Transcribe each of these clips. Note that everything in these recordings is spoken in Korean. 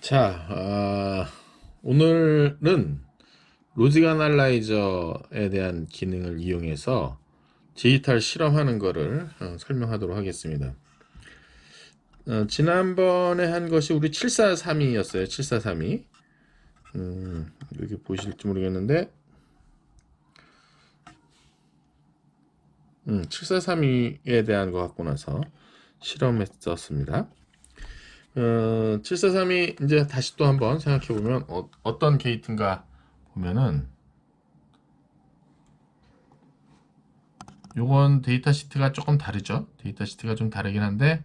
자, 아, 오늘은 로직 아날라이저에 대한 기능을 이용해서 디지털 실험하는 거를 어, 설명하도록 하겠습니다. 어, 지난번에 한 것이 우리 7432였어요. 7432. 음, 여기 보실지 모르겠는데, 음, 7432에 대한 거 갖고 나서 실험했었습니다. 어, 7432 이제 다시 또 한번 생각해 보면 어, 어떤 게이트인가 보면은 요건 데이터 시트가 조금 다르죠. 데이터 시트가 좀 다르긴 한데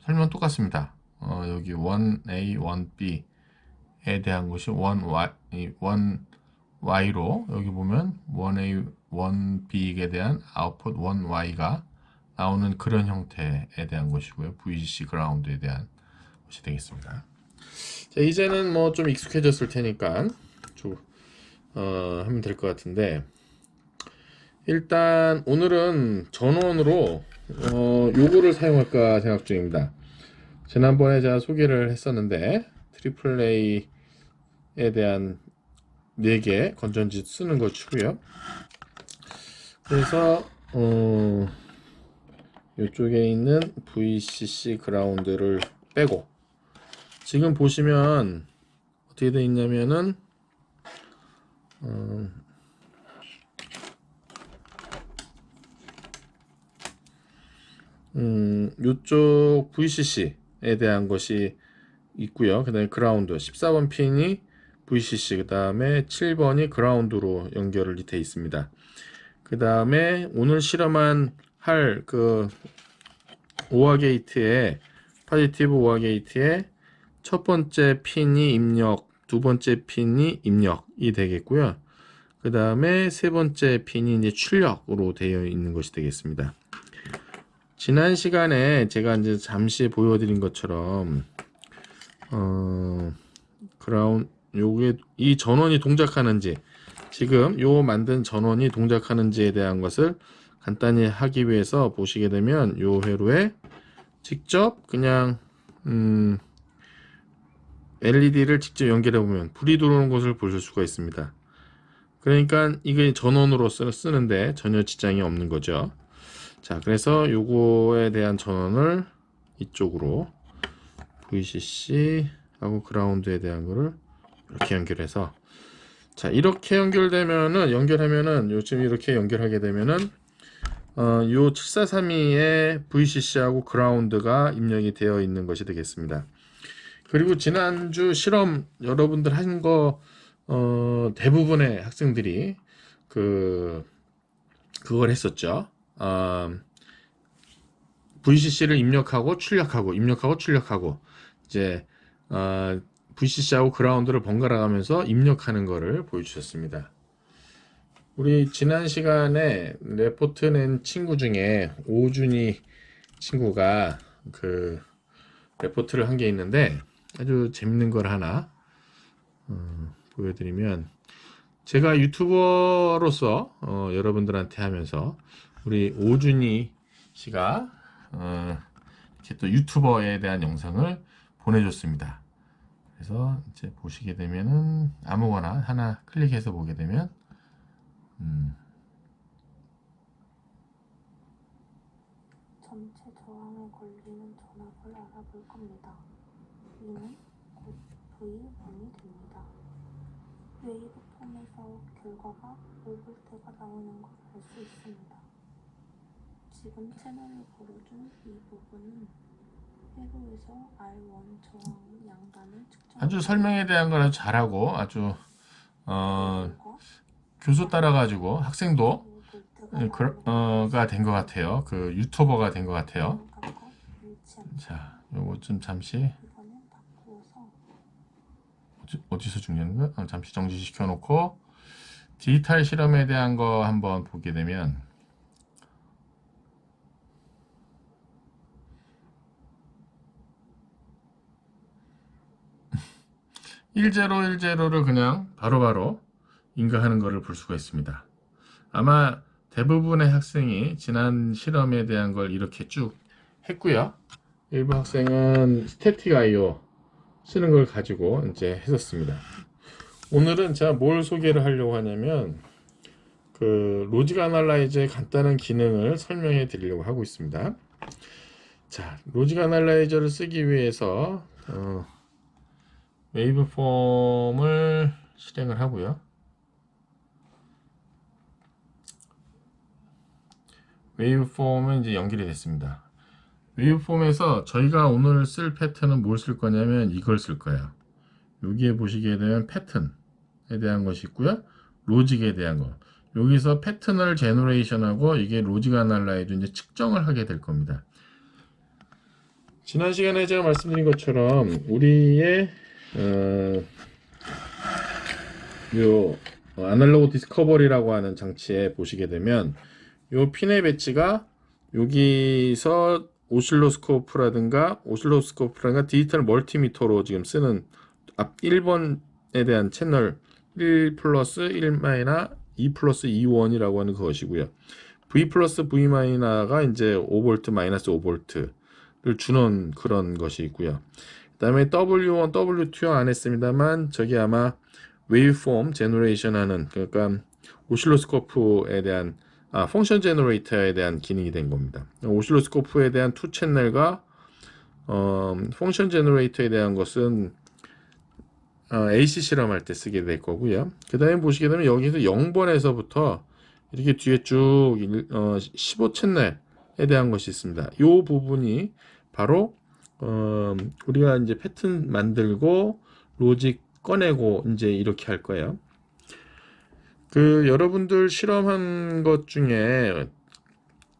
설명 똑같습니다. 어, 여기 1A, 1B에 대한 것이 1Y, 1Y로 여기 보면 1A, 1B에 대한 아웃풋 1Y가 나오는 그런 형태에 대한 것이고요. VGC 그라운드에 대한 되겠습니다. 자, 이제는 뭐 좀 익숙해졌을 테니까 좀, 어, 하면 될 것 같은데 일단 오늘은 전원으로 어, 요거를 사용할까 생각 중입니다. 지난번에 제가 소개를 했었는데 트리플 A에 대한 4개 건전지 쓰는 걸 치고요. 그래서 어, 이쪽에 있는 VCC 그라운드를 빼고 지금 보시면 어떻게 되어 있냐면은 어, 음, 이쪽 VCC에 대한 것이 있고요. 그 다음에 그라운드 14번 핀이 VCC 그 다음에 7번이 그라운드로 연결이 되어 있습니다. 그 다음에 오늘 실험한 할 그 오화 게이트에 파지티브 오화 게이트에 첫 번째 핀이 입력, 두 번째 핀이 입력이 되겠고요. 그 다음에 세 번째 핀이 이제 출력으로 되어 있는 것이 되겠습니다. 지난 시간에 제가 이제 잠시 보여드린 것처럼 어 그라운 요게 이 전원이 동작하는지 지금 요 만든 전원이 동작하는지에 대한 것을 간단히 하기 위해서 보시게 되면 요 회로에 직접 그냥 음 LED를 직접 연결해 보면 불이 들어오는 것을 보실 수가 있습니다. 그러니까 이게 전원으로 쓰- 쓰는데 전혀 지장이 없는 거죠. 자, 그래서 요거에 대한 전원을 이쪽으로 VCC하고 그라운드에 대한 거를 이렇게 연결해서 자, 이렇게 연결되면은 연결하면은 요즘 이렇게 연결하게 되면은 어, 요 7432에 VCC하고 그라운드가 입력이 되어 있는 것이 되겠습니다. 그리고 지난주 실험 여러분들 한 거 어, 대부분의 학생들이 그 그걸 했었죠. 어, VCC를 입력하고 출력하고 입력하고 출력하고 이제 어, VCC하고 그라운드를 번갈아 가면서 입력하는 거를 보여주셨습니다. 우리 지난 시간에 레포트 낸 친구 중에 오준이 친구가 그 레포트를 한 게 있는데 아주 재밌는 걸 하나 어, 보여드리면 제가 유튜버로서 어, 여러분들한테 하면서 우리 오준이 씨가 어, 이렇게 또 유튜버에 대한 영상을 보내줬습니다. 그래서 이제 보시게 되면은 아무거나 하나 클릭해서 보게 되면 음, 전체 저항에 걸리는 전압을 알아볼 겁니다. E는 곧 V1이 됩니다. 웨이브폼에서 결과가 5V가 나오는 걸 알 수 있습니다. 지금 채널을 걸어준 이 부분은 회로에서 R1 저항 양단을 측정 아주 설명에 대한 걸 아주 잘하고 아주 어, 교수 따라가지고 학생도 예, 그, 어, 가된 것 같아요. 그 유튜버가 된 것 같아요. 자, 요거 좀 잠시 어디- 어디서 중요한 거야? 어, 잠시 정지시켜 놓고 디지털 실험에 대한 거 한번 보게 되면 일제로 일제로를 그냥 바로 바로 인가하는 것을 볼 수가 있습니다. 아마 대부분의 학생이 지난 실험에 대한 걸 이렇게 쭉 했고요. 일부 학생은 스태틱 IO 쓰는 걸 가지고 이제 했었습니다. 오늘은 제가 뭘 소개를 하려고 하냐면 그 로직 아날라이저의 간단한 기능을 설명해 드리려고 하고 있습니다. 자, 로직 아날라이저를 쓰기 위해서 어, 웨이브 폼을 실행을 하고요. 웨이브 폼은 이제 연결이 됐습니다. 웨이브 폼에서 저희가 오늘 쓸 패턴은 뭘 쓸 거냐면 이걸 쓸 거예요. 여기에 보시게 되면 패턴에 대한 것이 있고요. 로직에 대한 거. 여기서 패턴을 제너레이션하고 이게 로직 아날라이즈 이제 측정을 하게 될 겁니다. 지난 시간에 제가 말씀드린 것처럼 우리의 어, 요 아날로그 디스커버리라고 하는 장치에 보시게 되면 요 핀의 배치가 여기서 오실로스코프라든가 오실로스코프라든가 디지털 멀티미터로 지금 쓰는 앞 1번에 대한 채널 1 플러스 1 마이너 2 플러스 2 원이라고 하는 그것이고요. V 플러스 V 마이너가 이제 5볼트 마이너스 5볼트를 주는 그런 것이 있고요. 그 다음에 W1, W2 안 했습니다만 저기 아마 웨이브폼 제너레이션 하는 그러니까 오실로스코프에 대한 아, 펑션 제너레이터에 대한 기능이 된 겁니다. 오실로스코프에 대한 투 채널과 어, 펑션 제너레이터에 대한 것은 어, AC 실험할 때 쓰게 될 거고요. 그 다음에 보시게 되면 여기서 0번에서부터 이렇게 뒤에 쭉 일- 어, 15 채널에 대한 것이 있습니다. 이 부분이 바로 어, 우리가 이제 패턴 만들고 로직 꺼내고 이제 이렇게 할 거예요. 그 여러분들 실험한 것 중에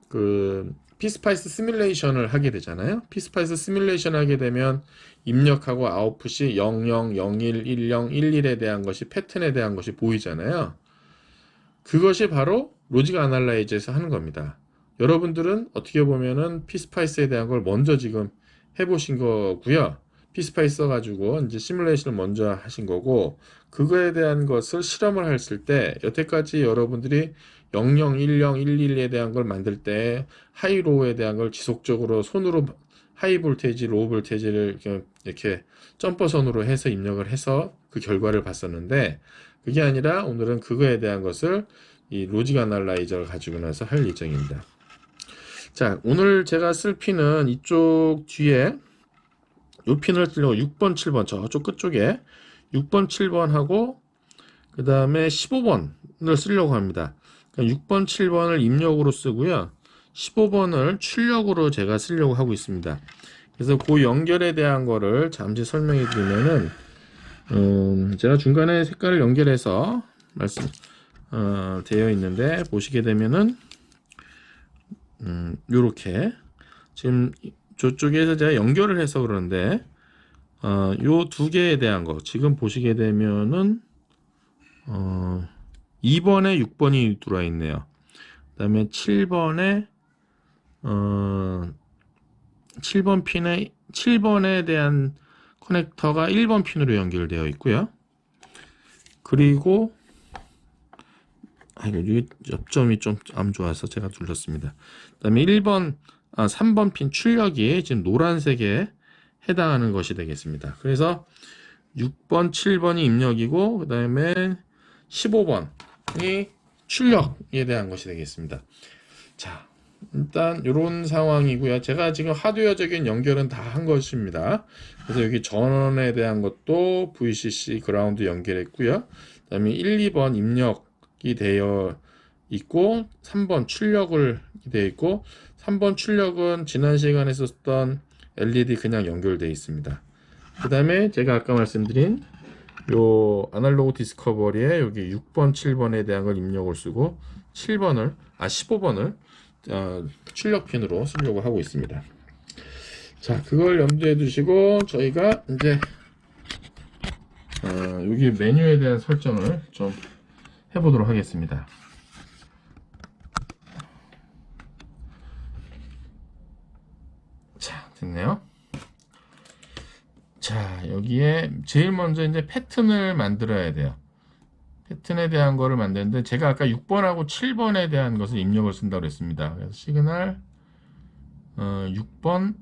그 피스파이스 시뮬레이션을 하게 되잖아요. 피스파이스 시뮬레이션 하게 되면 입력하고 아웃풋이 00, 01, 10, 11에 대한 것이 패턴에 대한 것이 보이잖아요. 그것이 바로 로직 아날라이즈에서 하는 겁니다. 여러분들은 어떻게 보면은 피스파이스에 대한 걸 먼저 지금 해보신 거고요. 피스파이스 써가지고 이제 시뮬레이션을 먼저 하신 거고 그거에 대한 것을 실험을 했을 때 여태까지 여러분들이 00, 10, 11에 대한 걸 만들 때 하이로우에 대한 걸 지속적으로 손으로 하이 볼테이지, 로우 볼테이지를 이렇게, 점퍼선으로 해서 입력을 해서 그 결과를 봤었는데 그게 아니라 오늘은 그거에 대한 것을 이 로직 아날라이저를 가지고 나서 할 예정입니다. 자, 오늘 제가 쓸 핀은 이쪽 뒤에 요 핀을 쓰려고 6번, 7번 저쪽 끝쪽에 6번, 7번 하고 그 다음에 15번을 쓰려고 합니다. 그러니까 6번, 7번을 입력으로 쓰고요. 15번을 출력으로 제가 쓰려고 하고 있습니다. 그래서 그 연결에 대한 거를 잠시 설명해 드리면은 음, 제가 중간에 색깔을 연결해서 말씀 어, 되어 있는데 보시게 되면은 음, 요렇게 지금 저쪽에서 제가 연결을 해서 그러는데 어, 요두 개에 대한 거 지금 보시게 되면은 어, 2번에 6번이 들어와 있네요. 그 다음에 7번에 어, 7번 핀에 7번에 대한 커넥터가 1번 핀으로 연결되어 있고요. 그리고 아 이게 접점이 좀 안 좋아서 제가 눌렀습니다. 그 다음에 1번 아 3번 핀 출력이 지금 노란색에 해당하는 것이 되겠습니다. 그래서 6번, 7번이 입력이고 그 다음에 15번이 출력에 대한 것이 되겠습니다. 자, 일단 이런 상황이고요. 제가 지금 하드웨어적인 연결은 다 한 것입니다. 그래서 여기 전원에 대한 것도 VCC 그라운드 연결했고요. 그 다음에 1, 2번 입력이 되어 있고 3번 출력을 되어 있고 3번 출력은 지난 시간에 썼던 LED 그냥 연결되어 있습니다. 그 다음에 제가 아까 말씀드린 요 아날로그 디스커버리에 여기 6번, 7번에 대한 걸 입력을 쓰고 7번을 아 15번을 어, 출력 핀으로 쓰려고 하고 있습니다. 자, 그걸 염두에 두시고 저희가 이제 어, 여기 메뉴에 대한 설정을 좀 해보도록 하겠습니다. 자, 됐네요. 자, 여기에 제일 먼저 이제 패턴을 만들어야 돼요. 패턴에 대한 거를 만드는데 제가 아까 6번하고 7번에 대한 것을 입력을 쓴다고 그랬습니다. 그래서 시그널 어, 6번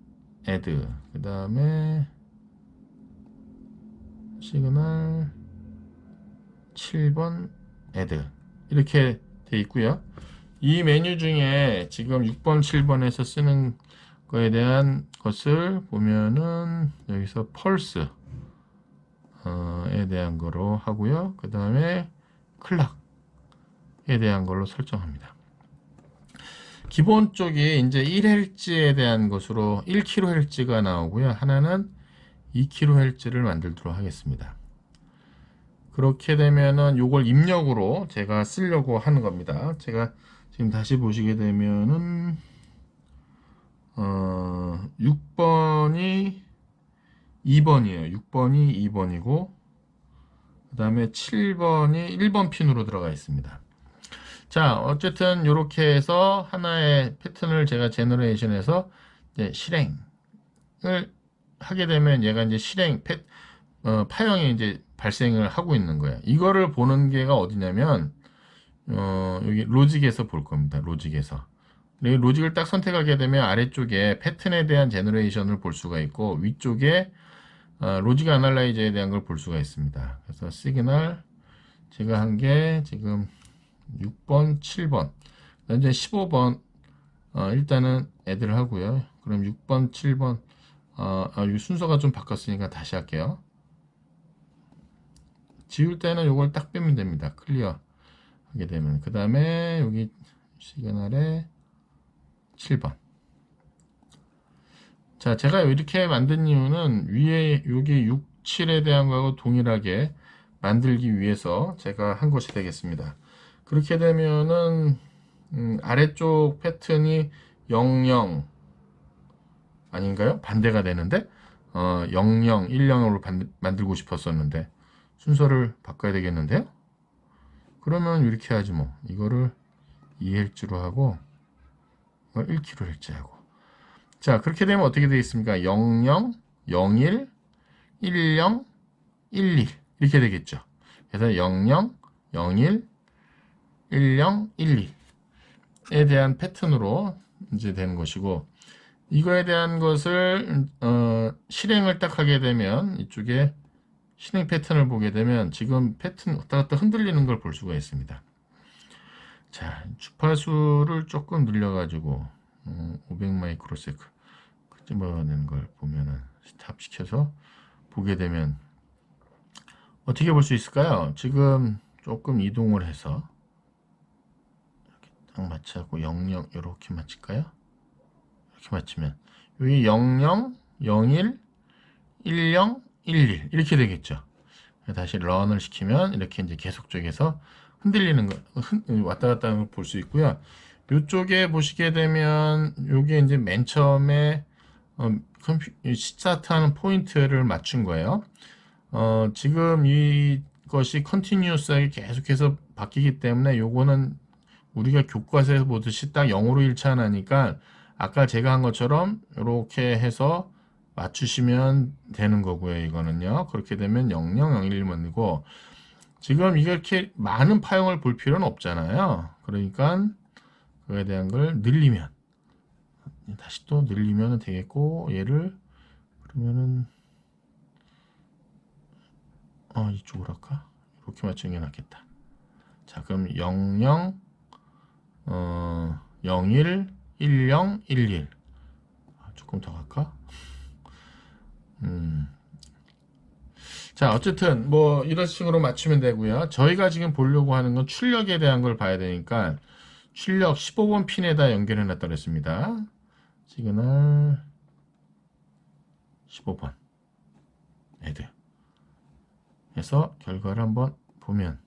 add 그 다음에 시그널 7번 애드 이렇게 돼 있고요. 이 메뉴 중에 지금 6번, 7번에서 쓰는 거에 대한 것을 보면은 여기서 펄스 어, 에 대한 거로 하고요. 그 다음에 클락에 대한 걸로 설정합니다. 기본 쪽이 이제 1Hz에 대한 것으로 1kHz가 나오고요. 하나는 2kHz를 만들도록 하겠습니다. 그렇게 되면은 요걸 입력으로 제가 쓰려고 하는 겁니다. 제가 지금 다시 보시게 되면은 어 6번이 2번이에요. 6번이 2번이고 그 다음에 7번이 1번 핀으로 들어가 있습니다. 자, 어쨌든 이렇게 해서 하나의 패턴을 제가 제너레이션해서 이제 실행을 하게 되면 얘가 이제 실행 패, 어, 파형이 이제 발생을 하고 있는 거예요. 이거를 보는 게가 어디냐면 어, 여기 로직에서 볼 겁니다. 로직에서. 이 로직을 딱 선택하게 되면 아래쪽에 패턴에 대한 제너레이션을 볼 수가 있고 위쪽에 어, 로직 아날라이저에 대한 걸 볼 수가 있습니다. 그래서 시그널 제가 한 게 지금 6번, 7번, 현재 15번 어, 일단은 애들 하고요. 그럼 6번, 7번 어, 아, 이 순서가 좀 바뀌었으니까 다시 할게요. 지울 때는 이걸 딱 빼면 됩니다. 클리어 하게 되면 그 다음에 여기 시그널에 7번 자 제가 이렇게 만든 이유는 위에 여기 6, 7에 대한 거하고 동일하게 만들기 위해서 제가 한 것이 되겠습니다. 그렇게 되면은 음, 아래쪽 패턴이 00 아닌가요? 반대가 되는데 어, 00, 10으로 만들고 싶었었는데 순서를 바꿔야 되겠는데요? 그러면 이렇게 하지 뭐 이거를 2Hz로 하고 이걸 1kHz 하고 자 그렇게 되면 어떻게 되겠습니까? 00, 01, 10, 11 이렇게 되겠죠. 그래서 00, 01, 10, 12에 대한 패턴으로 이제 되는 것이고 이거에 대한 것을 어, 실행을 딱 하게 되면 이쪽에 실행 패턴을 보게 되면 지금 패턴 왔다 갔다 흔들리는 걸 볼 수가 있습니다. 자, 주파수를 조금 늘려가지고 어, 500 마이크로세크 끄집어내는 걸 보면은 스탑 시켜서 보게 되면 어떻게 볼 수 있을까요? 지금 조금 이동을 해서 이렇게 딱 맞춰고 00 이렇게 맞출까요? 이렇게 맞추면 여기 00, 01, 10, 11 이렇게 되겠죠. 다시 런을 시키면 이렇게 이제 계속적에서 흔들리는 거 흔, 왔다 갔다 하는 걸 볼 수 있고요. 이쪽에 보시게 되면 요게 이제 맨 처음에 어, 스타트하는 포인트를 맞춘 거예요. 어, 지금 이것이 컨티뉴스하게 계속해서 바뀌기 때문에 요거는 우리가 교과서에서 보듯이 딱 0으로 1차 하니까 아까 제가 한 것처럼 이렇게 해서 맞추시면 되는 거고요. 이거는요. 그렇게 되면 0001 만들고 지금 이렇게 많은 파형을 볼 필요는 없잖아요. 그러니까 그에 대한 걸 늘리면 다시 또 늘리면 되겠고 얘를 그러면은 어 이쪽으로 할까? 이렇게 맞추는 게 낫겠다. 자 그럼 00 어, 01 10 11 아, 조금 더 갈까? 음. 자, 어쨌든 뭐 이런 식으로 맞추면 되고요. 저희가 지금 보려고 하는 건 출력에 대한 걸 봐야 되니까 출력 15번 핀에다 연결해 놨다 그랬습니다. 시그널 15번 애드 해서 결과를 한번 보면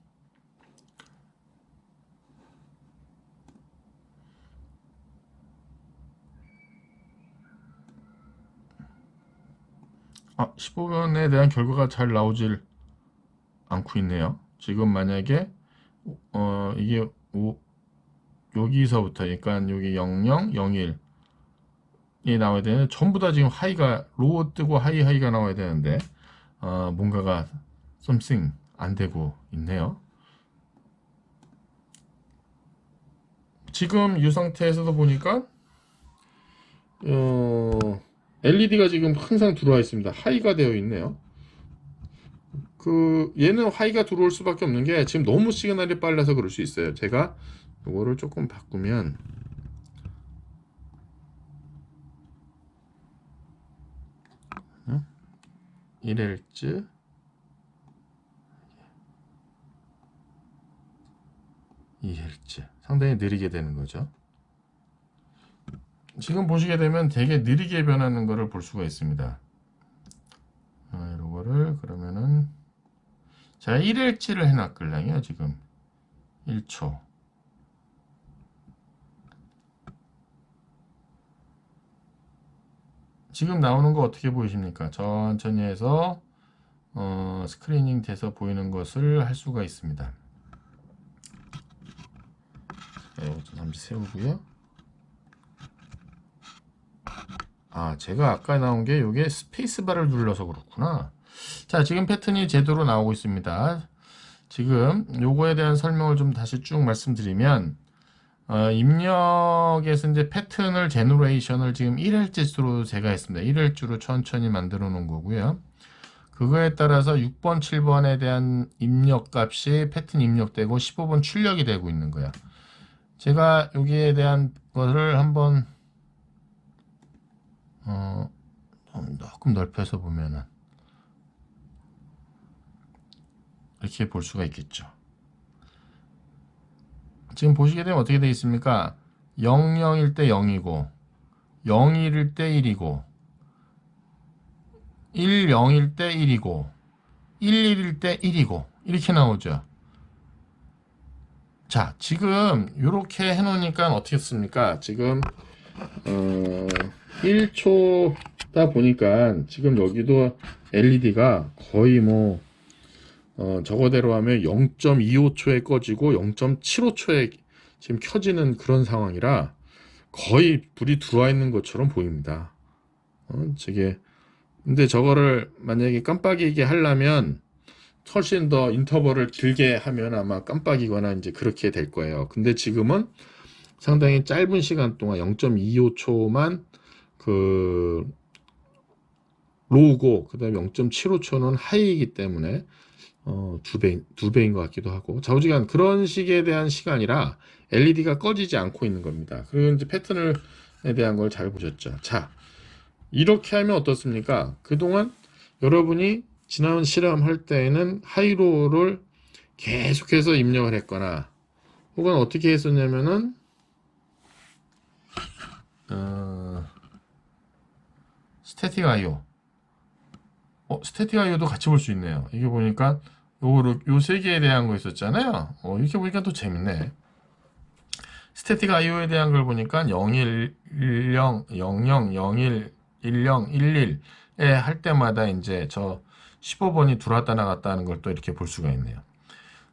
아, 15번에 대한 결과가 잘 나오질 않고 있네요. 지금 만약에 어 이게 오, 여기서부터 그러니까 여기 00, 01 이 나와야 되는데 전부 다 지금 하이가 로우 뜨고 하이 하이가 나와야 되는데 어, 뭔가가 something 안 되고 있네요. 지금 이 상태에서도 보니까 어, LED가 지금 항상 들어와 있습니다. 하이가 되어 있네요. 그 얘는 하이가 들어올 수밖에 없는 게 지금 너무 시그널이 빨라서 그럴 수 있어요. 제가 이거를 조금 바꾸면 어? 1Hz 2Hz 상당히 느리게 되는 거죠. 지금 보시게 되면 되게 느리게 변하는 것을 볼 수가 있습니다. 아, 이거를 그러면은 제가 1일치를 해놨걸랑요 지금 1초 지금 나오는 거 어떻게 보이십니까? 천천히 해서 어, 스크리닝 돼서 보이는 것을 할 수가 있습니다. 좀 잠시 세우고요. 아, 제가 아까 나온 게 이게 스페이스바를 눌러서 그렇구나. 자, 지금 패턴이 제대로 나오고 있습니다. 지금 요거에 대한 설명을 좀 다시 쭉 말씀드리면 어, 입력에서 이제 패턴을 제너레이션을 지금 1일지수로 제가 했습니다. 1일주로 천천히 만들어 놓은 거고요. 그거에 따라서 6번, 7번에 대한 입력 값이 패턴 입력되고 15번 출력이 되고 있는 거야. 제가 여기에 대한 것을 한번 어, 좀 조금 넓혀서 보면은 이렇게 볼 수가 있겠죠. 지금 보시게 되면 어떻게 되어 있습니까? 00일 때 0이고 01일 때 1이고 10일 때 1이고 11일 때 1이고 이렇게 나오죠. 자, 지금 이렇게 해놓으니까 어떻게 씁니까? 지금 어, 1초다 보니까 지금 여기도 LED가 거의 뭐 어, 저거대로 하면 0.25초에 꺼지고 0.75초에 지금 켜지는 그런 상황이라 거의 불이 들어와 있는 것처럼 보입니다. 어, 저게 근데 저거를 만약에 깜빡이게 하려면 훨씬 더 인터벌을 길게 하면 아마 깜빡이거나 이제 그렇게 될 거예요. 근데 지금은 상당히 짧은 시간 동안 0.25초만 그 로우고 그 다음에 0.75초는 하이이기 때문에 어, 두 배, 두 배인 것 같기도 하고. 좌우지간 그런 식에 대한 시간이라 LED가 꺼지지 않고 있는 겁니다. 그리고 이제 패턴에 대한 걸 잘 보셨죠. 자, 이렇게 하면 어떻습니까? 그동안 여러분이 지난 실험할 때에는 하이로를 계속해서 입력을 했거나, 혹은 어떻게 했었냐면은, 어, 스태틱 아이오. 어, 스태틱 아이오도 같이 볼 수 있네요. 이게 보니까 요거를 요세 개에 대한 거 있었잖아요. 어, 이렇게 보니까 또 재밌네. 스태틱 아이오에 대한 걸 보니까 01, 10, 00, 01, 10, 11에 할 때마다 이제 저 15번이 들어왔다 나갔다 하는 걸 또 이렇게 볼 수가 있네요.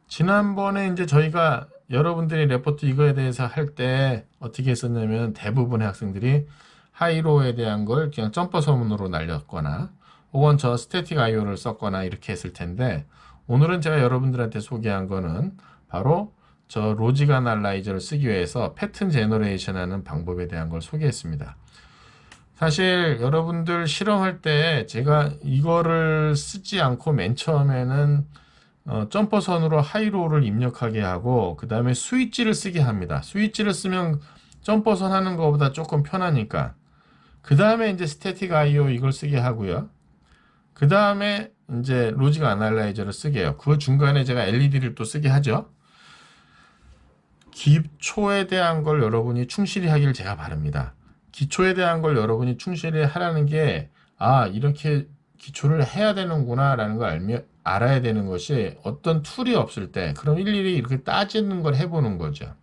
지난번에 이제 저희가 여러분들이 레포트 이거에 대해서 할 때 어떻게 했었냐면 대부분의 학생들이 하이로에 대한 걸 그냥 점퍼 서문으로 날렸거나 혹은 저 스태틱 아이오를 썼거나 이렇게 했을 텐데 오늘은 제가 여러분들한테 소개한 거는 바로 저 로직 아날라이저를 쓰기 위해서 패턴 제너레이션 하는 방법에 대한 걸 소개했습니다. 사실 여러분들 실험할 때 제가 이거를 쓰지 않고 맨 처음에는 어, 점퍼선으로 하이로를 입력하게 하고 그 다음에 스위치를 쓰게 합니다. 스위치를 쓰면 점퍼선 하는 것보다 조금 편하니까 그 다음에 이제 스태틱 아이오 이걸 쓰게 하고요. 그 다음에 이제 로직 아날라이저를 쓰게 해요. 그 중간에 제가 LED를 또 쓰게 하죠. 기초에 대한 걸 여러분이 충실히 하기를 제가 바랍니다. 기초에 대한 걸 여러분이 충실히 하라는 게, 아, 이렇게 기초를 해야 되는구나, 라는 걸 알며, 알아야 되는 것이 어떤 툴이 없을 때, 그럼 일일이 이렇게 따지는 걸 해보는 거죠.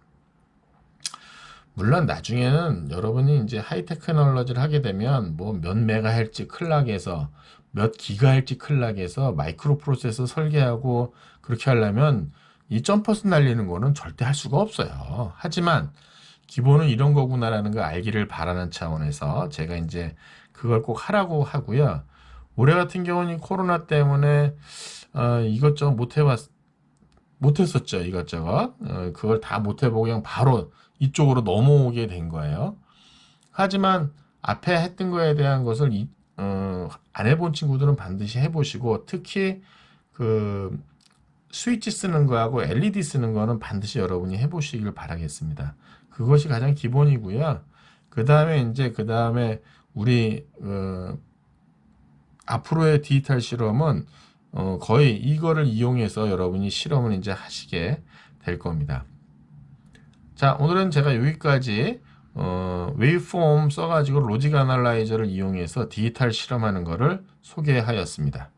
물론 나중에는 여러분이 이제 하이 테크놀로지를 하게 되면 뭐 몇 메가헬츠 클락에서 몇 기가헬츠 클락에서 마이크로 프로세서 설계하고 그렇게 하려면 이 점퍼스 날리는 거는 절대 할 수가 없어요. 하지만 기본은 이런 거구나라는 걸 알기를 바라는 차원에서 제가 이제 그걸 꼭 하라고 하고요. 올해 같은 경우는 코로나 때문에 어, 이것저것 못 해봤 못했었죠 이것저것 어, 그걸 다 못해보고 그냥 바로 이쪽으로 넘어오게 된 거예요. 하지만 앞에 했던 거에 대한 것을 이, 어, 안 해본 친구들은 반드시 해보시고 특히 그그 스위치 쓰는 거하고 LED 쓰는 거는 반드시 여러분이 해보시길 바라겠습니다. 그것이 가장 기본이고요. 그 다음에 이제 그 다음에 우리 어, 앞으로의 디지털 실험은 어, 거의 이거를 이용해서 여러분이 실험을 이제 하시게 될 겁니다. 자, 오늘은 제가 여기까지 어, 웨이폼 써가지고 로직 아날라이저를 이용해서 디지털 실험하는 거를 소개하였습니다.